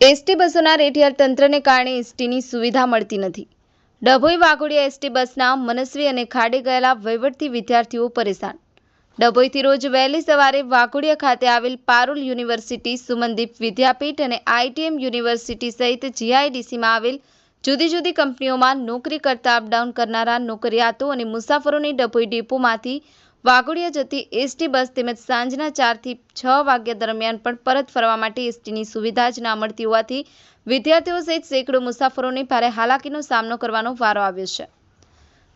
ST બસોના રેટિયાર તંત્રને કારણે એસટીની સુવિધા મળતી નથી. ડભોઈ વાઘોડિયા એસટી બસના મનસ્વી અને ખાડે ગયેલા વહીવટથી વિદ્યાર્થીઓ પરેશાન. ડભોઈથી રોજ વહેલી સવારે વાઘોડિયા ખાતે આવેલ પારુલ યુનિવર્સિટી, સુમનદીપ વિદ્યાપીઠ અને આઈટીએમ યુનિવર્સિટી સહિત જીઆઈડીસીમાં આવેલ જુદી જુદી કંપનીઓમાં નોકરી કરતા અપડાઉન કરનારા નોકરિયાતો અને મુસાફરોની ડભોઈ ડેપોમાંથી વાઘોડિયા જતી એસટી બસ તેમજ સાંજના ચારથી છ વાગ્યા દરમિયાન પણ પરત ફરવા માટે એસટીની સુવિધા જ ના મળતી હોવાથી વિદ્યાર્થીઓ સહિત સેંકડો મુસાફરોને ભારે હાલાકીનો સામનો કરવાનો વારો આવ્યો છે.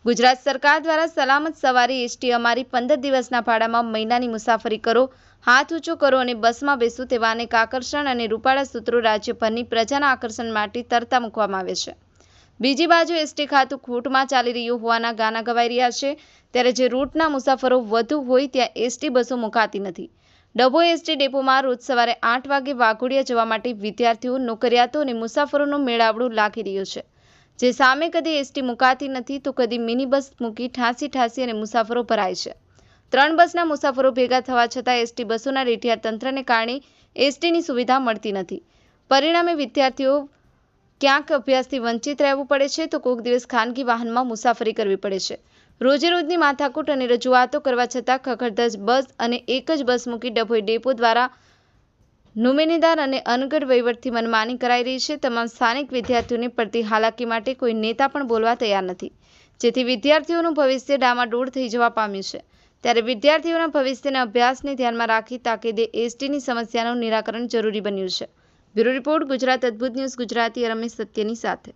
ગુજરાત સરકાર દ્વારા સલામત સવારી એસટી અમારી પંદર દિવસના ભાડામાં મહિનાની મુસાફરી કરો, હાથ ઊંચો કરો અને બસમાં બેસો તેવા અનેક આકર્ષણ અને રૂપાળા સૂત્રો રાજ્યભરની પ્રજાના આકર્ષણ માટે તરતા મૂકવામાં આવે છે. બીજી બાજુ એસટી ખાતું ખોટમાં ચાલી રહ્યું હોવાના ગાના ગવાઈ રહ્યા છે. ત્યારે જે રૂટના મુસાફરો વધુ હોય ત્યાં એસટી બસો મુકાતી નથી. ડભો એસટી ડેપોમાં રોજ સવારે આઠ વાગે વાઘોડિયા જવા માટે વિદ્યાર્થીઓ, નોકરિયાતો અને મુસાફરોનું મેળાવડું લાગી રહ્યો છે. જે સામે કદી એસટી મુકાતી નથી તો કદી મિની બસ મૂકી ઠાંસી ઠાંસી અને મુસાફરો ભરાય છે. ત્રણ બસના મુસાફરો ભેગા થવા છતાં એસટી બસોના રેઠિયા તંત્રને કારણે એસટીની સુવિધા મળતી નથી. પરિણામે વિદ્યાર્થીઓ ક્યાંક અભ્યાસથી વંચિત રહેવું પડે છે, તો કોઈક દિવસ ખાનગી વાહનમાં મુસાફરી કરવી પડે છે. રોજેરોજની માથાકૂટ અને રજૂઆતો કરવા છતાં ખખડધજ બસ અને એક જ બસ મૂકી ડભોઈ ડેપો દ્વારા નુમેનેદાર અને અનગઢ વહીવટથી મનમાની કરાઈ રહી છે. તમામ સ્થાનિક વિદ્યાર્થીઓને પડતી હાલાકી માટે કોઈ નેતા પણ બોલવા તૈયાર નથી. જેથી વિદ્યાર્થીઓનું ભવિષ્ય ડામાડોળ થઈ જવા પામ્યું છે. ત્યારે વિદ્યાર્થીઓના ભવિષ્યના અભ્યાસને ધ્યાનમાં રાખી તાકીદે એસટીની સમસ્યાનું નિરાકરણ જરૂરી બન્યું છે. બ્યુરો રિપોર્ટ ગુજરાત અદ્ભુત ન્યૂઝ ગુજરાતી રમેશ સત્યની સાથે